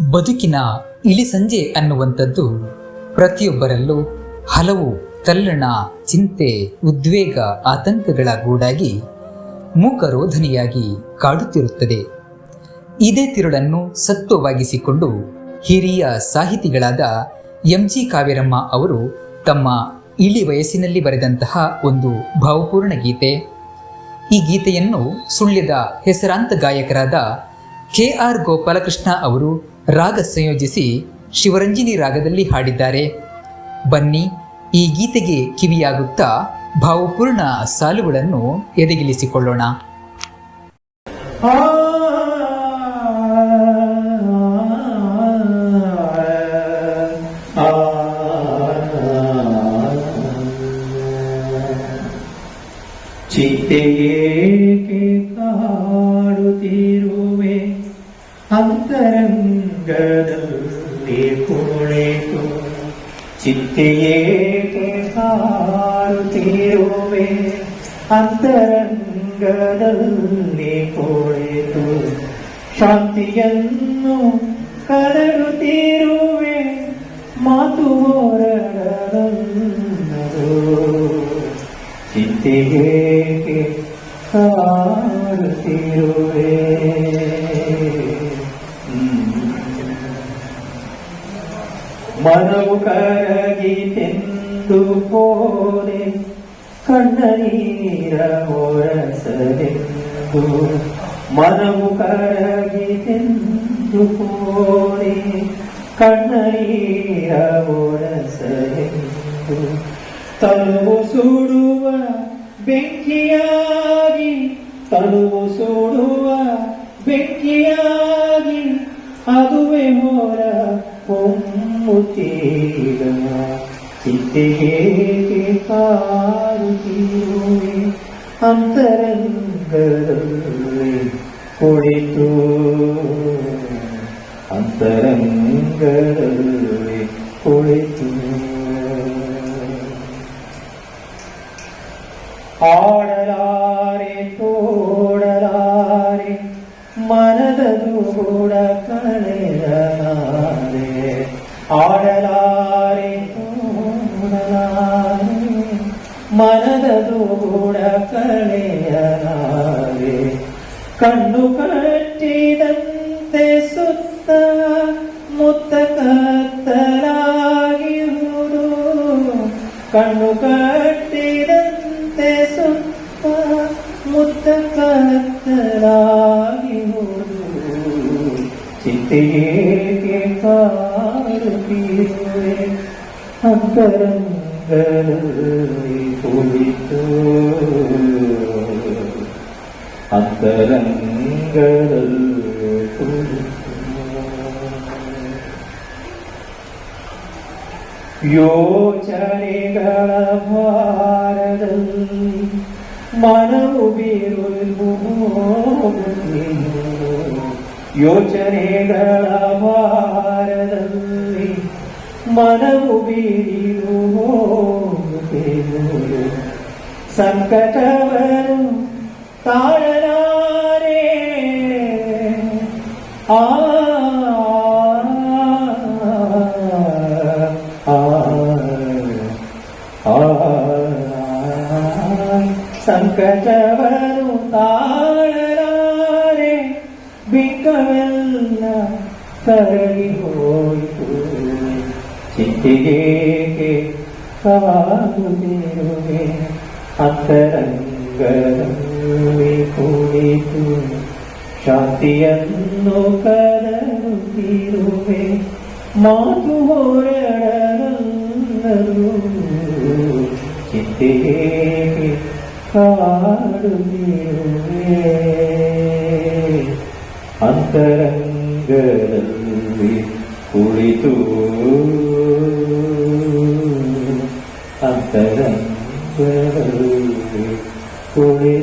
ಬದುಕಿನ ಇಳಿ ಸಂಜೆ ಅನ್ನುವಂಥದ್ದು ಪ್ರತಿಯೊಬ್ಬರಲ್ಲೂ ಹಲವು ತಲ್ಲಣ, ಚಿಂತೆ, ಉದ್ವೇಗ ಆತಂಕಗಳ ಗೂಡಾಗಿ ಮೂಕರೋಧನೆಯಾಗಿ ಕಾಡುತ್ತಿರುತ್ತದೆ. ಇದೇ ತಿರುಳನ್ನು ಸತ್ವವಾಗಿಸಿಕೊಂಡು ಹಿರಿಯ ಸಾಹಿತಿಗಳಾದ ಎಂ ಜಿ ಕಾವೇರಮ್ಮ ಅವರು ತಮ್ಮ ಇಳಿ ವಯಸ್ಸಿನಲ್ಲಿ ಬರೆದಂತಹ ಒಂದು ಭಾವಪೂರ್ಣ ಗೀತೆ. ಈ ಗೀತೆಯನ್ನು ಸುಳ್ಯದ ಹೆಸರಾಂತ ಗಾಯಕರಾದ ಕೆ ಆರ್ ಗೋಪಾಲಕೃಷ್ಣ ಅವರು ರಾಗ ಸಂಯೋಜಿಸಿ ಶಿವರಂಜಿನಿ ರಾಗದಲ್ಲಿ ಹಾಡಿದ್ದಾರೆ. ಬನ್ನಿ ಈ ಗೀತೆಗೆ ಕಿವಿಯಾಗುತ್ತಾ ಭಾವಪೂರ್ಣ ಸಾಲುಗಳನ್ನು ಎದೆಗಿಲಿಸಿಕೊಳ್ಳೋಣ ಚಿತ್ತೆಯೇಕೆ ಕಾಡುತ್ತಿರುವೆ? ಚಿತೆಯೇಕೆ गदो लेको चित्तये കാരുതീരുവേ അന്തരംഗതൽ നീ പോഴേതു ಮನವು ಕರಗಿ ತೆಂದು ಹೋದೆ ಕಣ್ಣ ನೀರ ಹೊರಸಲೆಂದು. ಮನವು ಕರಗಿ ತೆಂದು ಹೋದೆ ಕಣ್ಣ ನೀರ ಹೊರಸಲೆಂದು. ತಲುವು ಸುಡುವ ಬೆಂಕಿಯ ಹೊಮ್ಮುತ್ತೀಗ ಚಿತ್ತೆಗೆ ಕಾರುತ್ತಿರುವೆ ಅಂತರಂಗದಲ್ಲಿ ಕುಳಿತು ಅಂತರಂಗದಲ್ಲಿ ಕುಳಿತು ಆಡಲಾರೆ ತೋಡಲಾರೆ ಮನದ ದೂಡ ಕಳೆಯಲಾರೆ ಆಡಲಾರೆ ತೋಡಲಾರೆ ಮನದ ದೂಡ ಕಳೆಯಲಾರೆ ಕಣ್ಣು ಕಟ್ಟಿದಂತೆ ಸುತ್ತ ಮುತ್ತ ಕತ್ತಲಾಗಿರುವುದು ಕಣ್ಣು ಕಟ್ಟಿದಂತೆ ಸುತ್ತ ಮುತ್ತ ಕತ್ತಲಾಗಿರುವುದು ಚಿಂತೆಗೆ അന്തരങ്ങളിൽ യോചനകള ഭാരതം മനമുബിരുൽ യോചനകള ഭാരതം മലർന്നേ മനമുപിരിയുമോ സങ്കടവരും താഴനാരേ ആ സങ്കടവരും താഴനാരേ ബിക്കമെല്ലാം തഴകി പോയിട്ടു ചിത്തിരേക്ക് കാകുതിരുവേ അത്തരംഗമേ കൂടിട്ടു ശാന്തിയെന്നു കരുതിരുവേ മാതുഹോരണു ചിത്തിരേക്ക് കാടുതിരുവേ ചെയ്തു. അന്തരം കുളിർ